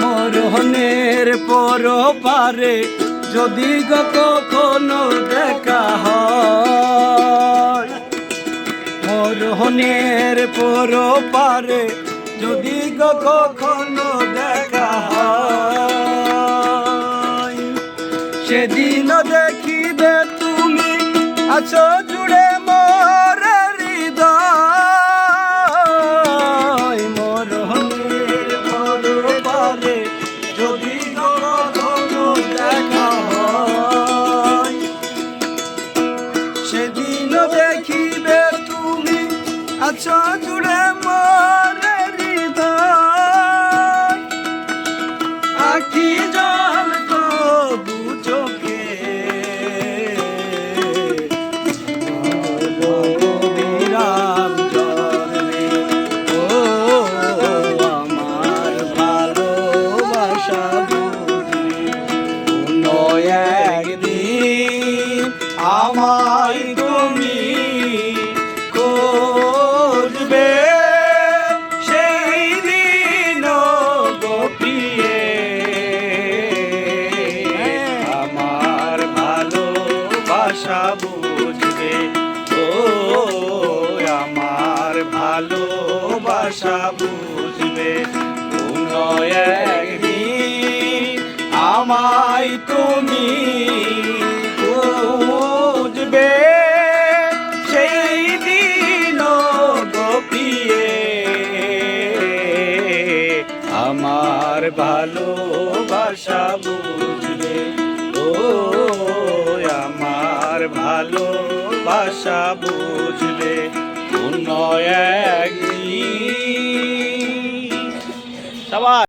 মরহনের পর পারে যদি গত কোনো দেখা হয় মরহনের পর পারে যদি গত কখনো দেখা সেদিন দেখিবে তুমি আছো জুড়ে মোর হৃদয়। মরহনের পর যদি দেখা হয়, সেদিন দেখিবে তুমি আছো জুড়ে মোর হৃদয়। আখি আমায় তুমি করবে সেই দিন গোপিয়ে আমার ভালোবাসা বুঝবে। ও, আমার ভালোবাসা বুঝবে। কোনো একদিন আমায় তুমি আমার ভালোবাসা বুঝবে ও আমার ভালোবাসা বুঝবে কোন একদিন